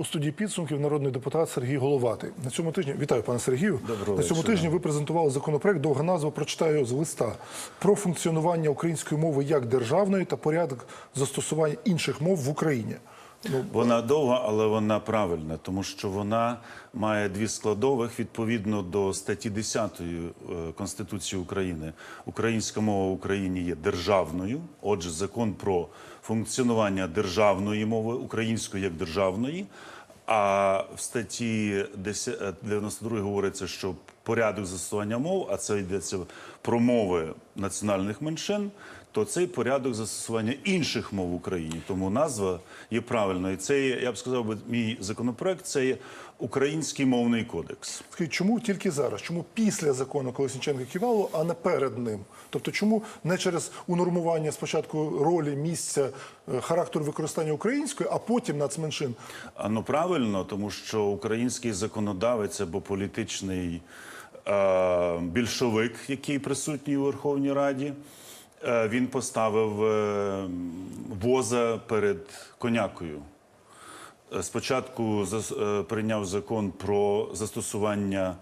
У студії підсумків народний депутат Сергій Головатий. На цьому тижні вітаю, пане Сергію. Доброго на цьому вечора. тижні ви презентували законопроект. Довга назва прочитаю його з листа про функціонування української мови як державної та порядок застосування інших мов в Україні. Ну, Вона довга, але вона правильна, тому що вона має дві складових відповідно до статті 10 е, Конституції України. Українська мова в Україні є державною. Отже, закон про функціонування державної мови, української як державної. А в статті 10 е, 92 говориться, що порядок застосування мов, а це йдеться про мови національних меншин, то цей порядок застосування інших мов в Україні. Тому назва є правильною. Це є, я б сказав, би, мій законопроект це є український мовний кодекс. Скажіть, чому тільки зараз? Чому після закону Колесніченка Ківалу, а не перед ним? Тобто, чому не через унормування спочатку ролі, місця, е, характеру використання української, а потім нацменшин? А ну правильно, тому що український законодавець або політичний е, більшовик, який присутній у Верховній Раді, він поставив е, воза перед конякою. Е, Спочатку е, прийняв закон про застосування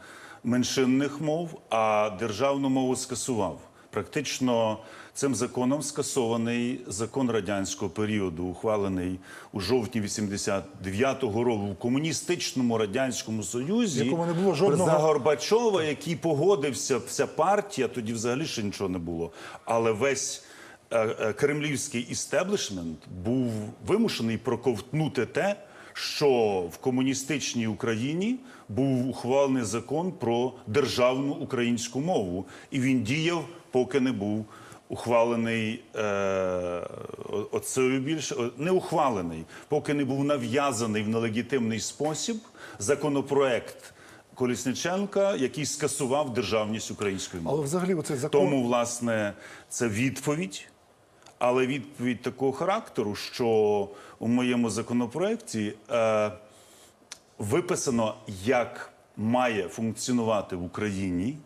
меншинних мов, а державну мову скасував. Практично цим законом скасований закон радянського періоду, ухвалений у жовтні 89-го року в комуністичному радянському союзі, якому не було жодного- за Горбачова, який погодився, вся партія, тоді взагалі ще нічого не було. Але весь е, е, кремлівський істеблішмент був вимушений проковтнути те, що в комуністичній Україні був ухвалений закон про державну українську мову, і він діяв, поки не був ухвалений е, оцею більше не ухвалений, поки не був нав'язаний в нелегітимний спосіб законопроект Колісниченка, який скасував державність української мови. Але взагалі оцей закон Тому, власне, це відповідь, але відповідь такого характеру, що у моєму законопроекті е, виписано, як має функціонувати в Україні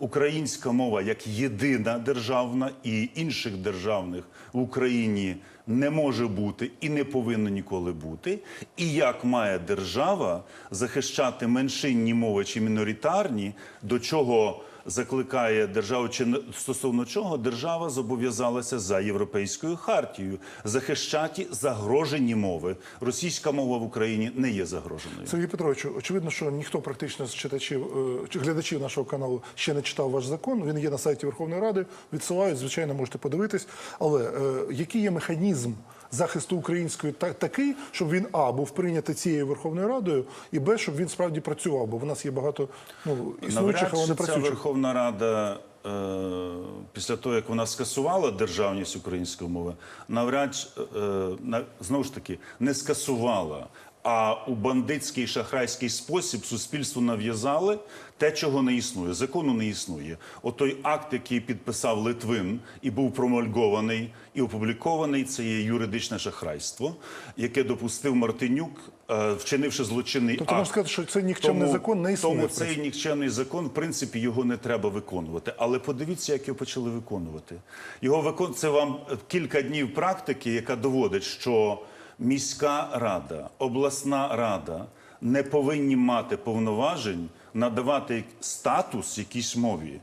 українська мова як єдина державна і інших державних в Україні не може бути і не повинно ніколи бути. І як має держава захищати меншинні мови чи міноритарні, до чого закликає державу, чи стосовно чого держава зобов'язалася за європейською хартією захищати загрожені мови. Російська мова в Україні не є загроженою. Сергій Петрович, очевидно, що ніхто практично з читачів е, чи глядачів нашого каналу ще не читав ваш закон. Він є на сайті Верховної Ради. Відсилають, звичайно, можете подивитись. Але е, який є механізм захисту української та такий, щоб він а був прийнятий цією Верховною Радою, і б, щоб він справді працював? Бо в нас є багато ну існуючих, але не чи ця. Верховна Рада е, після того, як вона скасувала державність української мови, навряд е, на, знову ж таки не скасувала. А у бандитський шахрайський спосіб суспільству нав'язали те, чого не існує. Закону не існує. От той акт, який підписав Литвин і був промульгований і опублікований, це є юридичне шахрайство, яке допустив Мартинюк, е, вчинивши злочинний Тобто акт. можна сказати, що цей нікчемний закон не існує, Тому цей нікчемний закон, в принципі, його не треба виконувати. Але подивіться, як його почали виконувати. Його викон... Це вам кілька днів практики, яка доводить, що міська рада, обласна рада не повинні мати повноважень надавати статус якійсь мові.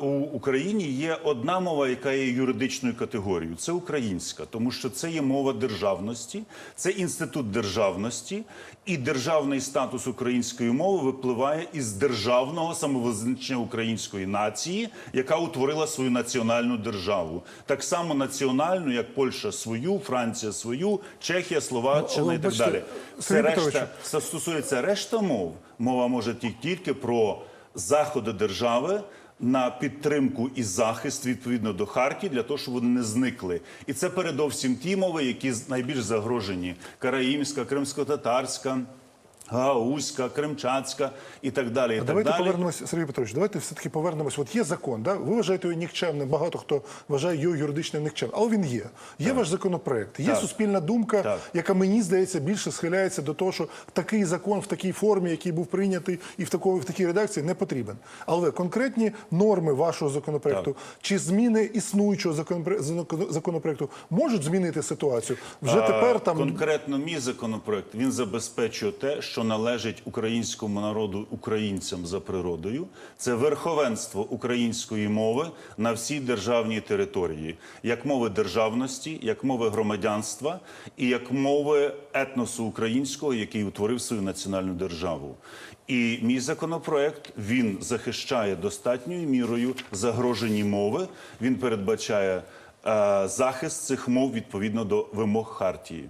У Україні є одна мова, яка є юридичною категорією. Це українська, тому що це є мова державності, це інститут державності, і державний статус української мови випливає із державного самовизначення української нації, яка утворила свою національну державу, так само національну, як Польща свою, Франція свою, Чехія, Словаччина і так далі. Це решта стосується решта мов. Мова може ті- тільки про заходи держави на підтримку і захист відповідно до Харків для того, щоб вони не зникли. І це передовсім ті мови, які найбільш загрожені: караїмська, кримсько-татарська. Гаузька, кримчацька і так далі. І так Давайте далі. повернемось, Сергій Петрович, давайте все-таки повернемось. От є закон, да? ви вважаєте його нікчемним, багато хто вважає його юридичним нікчемним, але він є. Є ваш законопроект, є Так. суспільна думка, Так. яка мені здається більше схиляється до того, що такий закон в такій формі, який був прийнятий, і в такої в такій редакції не потрібен. Але конкретні норми вашого законопроекту чи зміни існуючого законопроекту можуть змінити ситуацію. Вже тепер там Конкретно мій законопроект він забезпечує те, що належить українському народу, українцям за природою. Це верховенство української мови на всій державній території, як мови державності, як мови громадянства і як мови етносу українського, який утворив свою національну державу. І мій законопроект він захищає достатньою мірою загрожені мови. Він передбачає е, захист цих мов відповідно до вимог хартії.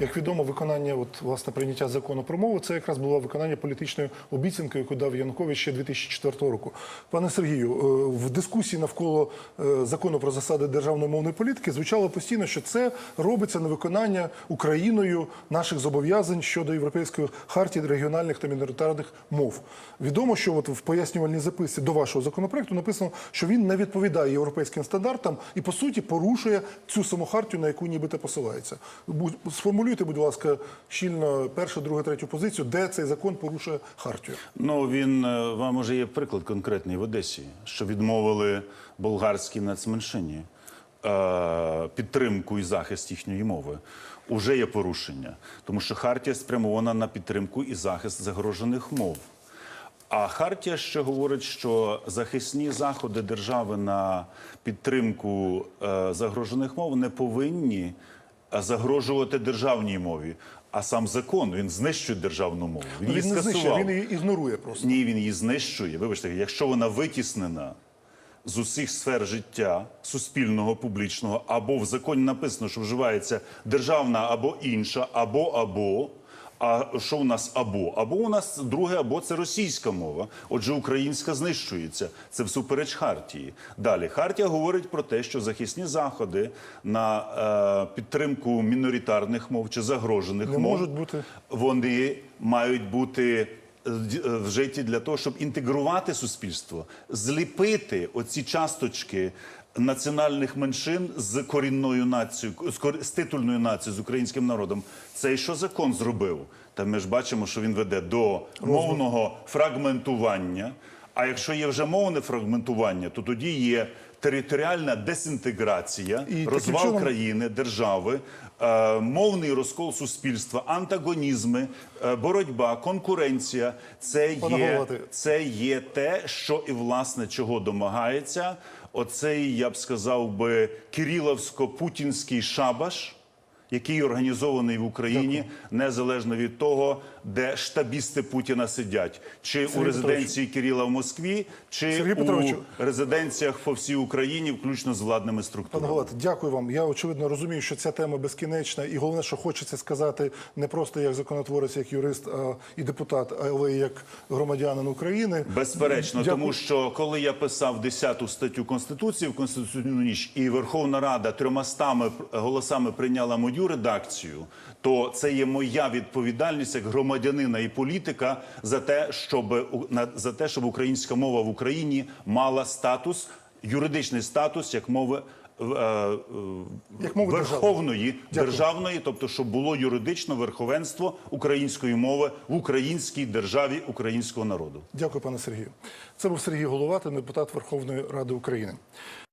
Як відомо, виконання, от власне прийняття закону про мову, це якраз було виконання політичної обіцянки, яку дав Янукович ще 2004 року. Пане Сергію, е, в дискусії навколо е, закону про засади державної мовної політики звучало постійно, що це робиться на виконання Україною наших зобов'язань щодо європейської хартії регіональних та міноритарних мов. Відомо, що от в пояснювальній записці до вашого законопроекту написано, що він не відповідає європейським стандартам і по суті порушує цю саму хартію, на яку нібито посилається. Будь- Сформулюйте, будь ласка, щільно першу, другу, третю позицію, де цей закон порушує хартію. Ну він е, вам уже є приклад конкретний в Одесі, що відмовили болгарській нацменшині е, підтримку і захист їхньої мови. Уже є порушення, тому що хартія спрямована на підтримку і захист загрожених мов. А хартія ще говорить, що захисні заходи держави на підтримку е, загрожених мов не повинні загрожувати державній мові. А сам закон він знищує державну мову. Він, її Він не знищує, він її ігнорує просто. Ні, він її знищує. Вибачте, якщо вона витіснена з усіх сфер життя суспільного, публічного, або в законі написано, що вживається державна або інша, або або. А що у нас або? Або у нас друге, або це російська мова. Отже, українська знищується. Це всупереч Хартії. Далі Хартія говорить про те, що захисні заходи на е, підтримку міноритарних мов чи загрожених Не мов можуть бути. вони мають бути е, д- е, для того, щоб інтегрувати суспільство, зліпити оці часточки національних меншин з корінною нацією, з, титульною нацією, з українським народом. Це і що закон зробив? Та ми ж бачимо, що він веде до мовного фрагментування. А якщо є вже мовне фрагментування, то тоді є територіальна десінтеграція, І розвал чином- країни, держави, мовний розкол суспільства, антагонізми, е, боротьба, конкуренція. Це є, це є те, що і власне чого домагається. Оцей, я б сказав би, кириловсько-путінський шабаш. Який організований в Україні незалежно від того, де штабісти Путіна сидять, чи у резиденції Кирила в Москві, чи Сергій у Петровичу. резиденціях по всій Україні, включно з владними Пане структурами. Галат, дякую вам. Я очевидно розумію, що ця тема безкінечна, і головне, що хочеться сказати не просто як законотворець, як юрист а, і депутат, але й як громадянин України. Безперечно, Дякую. тому що коли я писав 10 статтю Конституції в Конституційну ніч, і Верховна Рада трьомастами голосами прийняла мою редакцію, то це є моя відповідальність як громадянина і політика за те, щоб за те, щоб українська мова в Україні мала статус, юридичний статус як мови. е, Як мови верховної державної, тобто щоб було юридично верховенство української мови в українській державі українського народу. Дякую, пане Сергію. Це був Сергій Головатин, депутат Верховної Ради України.